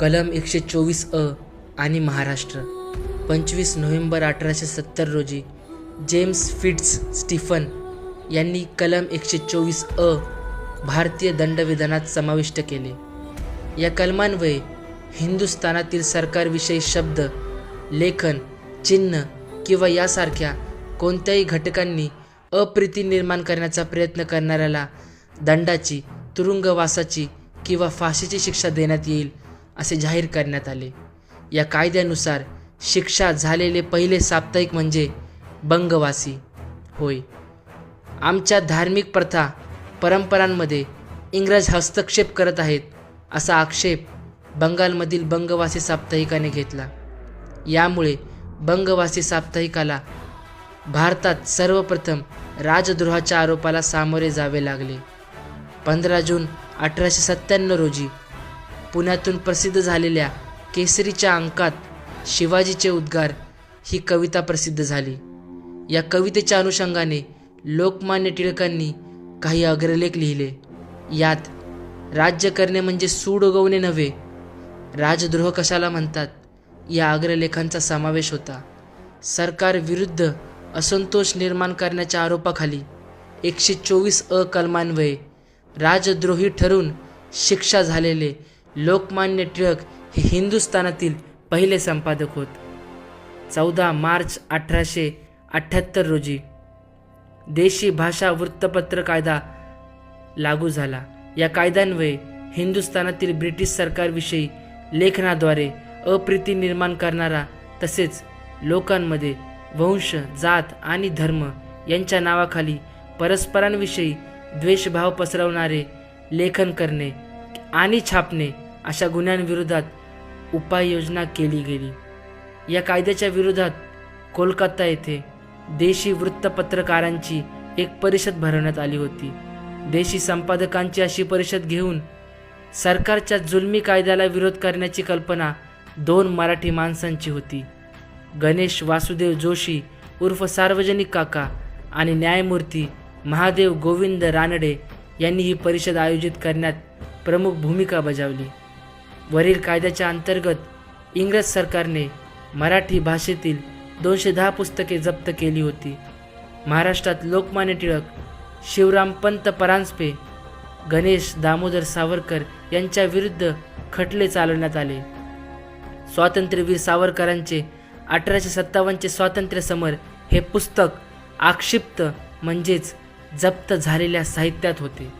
कलम एकशे चोवीस अ आणि महाराष्ट्र. पंचवीस नोव्हेंबर अठराशे सत्तर रोजी जेम्स फिट्स स्टीफन यांनी कलम एकशे चोवीस अ भारतीय दंडविधानात समाविष्ट केले. या कलमान्वये हिंदुस्थानातील सरकारविषयी शब्द लेखन चिन्ह किंवा यासारख्या कोणत्याही घटकांनी अप्रीती निर्माण करण्याचा प्रयत्न करणाऱ्याला दंडाची तुरुंगवासाची किंवा फाशीची शिक्षा देण्यात येईल असे जाहीर करण्यात आले. या कायद्यानुसार शिक्षा झालेले पहिले साप्ताहिक म्हणजे बंगवासी. होय. आमच्या धार्मिक प्रथा परंपरांमध्ये इंग्रज हस्तक्षेप करत आहेत असा आक्षेप बंगालमधील बंगवासी साप्ताहिकाने घेतला. यामुळे बंगवासी साप्ताहिकाला भारतात सर्वप्रथम राजद्रोहाच्या आरोपाला सामोरे जावे लागले. पंधरा जून अठराशे सत्त्याण्णव रोजी पुण्यातून प्रसिद्ध झालेल्या केसरीच्या अंकात शिवाजीचे उद्गार ही कविता प्रसिद्ध झाली. या कवितेच्या अनुषंगाने लोकमान्य टिळकांनी काही अग्रलेख लिहिले. यात राज्य करणे म्हणजे सूड उगवणे नव्हे. राजद्रोह कशाला म्हणतात? या अग्रलेखांचा समावेश होता. सरकार विरुद्ध असंतोष निर्माण करण्याच्या आरोपाखाली एकशे चोवीस अ कलमान्वये राजद्रोही ठरून शिक्षा झालेले लोकमान्य टिळक हे हिंदुस्थानातील पहिले संपादक होत. चौदा मार्च अठराशे अठ्ठ्याहत्तर रोजी देशी भाषा वृत्तपत्र कायदा लागू झाला. या कायद्यान्वये हिंदुस्थानातील ब्रिटिश सरकारविषयी लेखनाद्वारे अप्रीती निर्माण करणारा तसेच लोकांमध्ये वंश जात आणि धर्म यांच्या नावाखाली परस्परांविषयी द्वेषभाव पसरवणारे लेखन करणे आणि छापणे अशा गुन्ह्यांविरोधात उपाययोजना केली गेली. या कायद्याच्या विरोधात कोलकाता येथे देशी वृत्तपत्रकारांची एक परिषद भरवण्यात आली होती. देशी संपादकांची अशी परिषद घेऊन सरकारच्या जुलमी कायद्याला विरोध करण्याची कल्पना दोन मराठी माणसांची होती. गणेश वासुदेव जोशी उर्फ सार्वजनिक काका आणि न्यायमूर्ती महादेव गोविंद रानडे यांनी ही परिषद आयोजित करण्यात प्रमुख भूमिका बजावली. वरील कायद्याच्या अंतर्गत इंग्रज सरकारने मराठी भाषेतील दोनशे दहा पुस्तके जप्त केली होती. महाराष्ट्रात लोकमान्य टिळक शिवरामपंत परांजपे गणेश दामोदर सावरकर यांच्या विरुद्ध खटले चालवण्यात आले. स्वातंत्र्यवीर सावरकरांचे अठराशे सत्तावन्नचे स्वातंत्र्य समर हे पुस्तक आक्षिप्त म्हणजेच जप्त झालेल्या साहित्यात होते.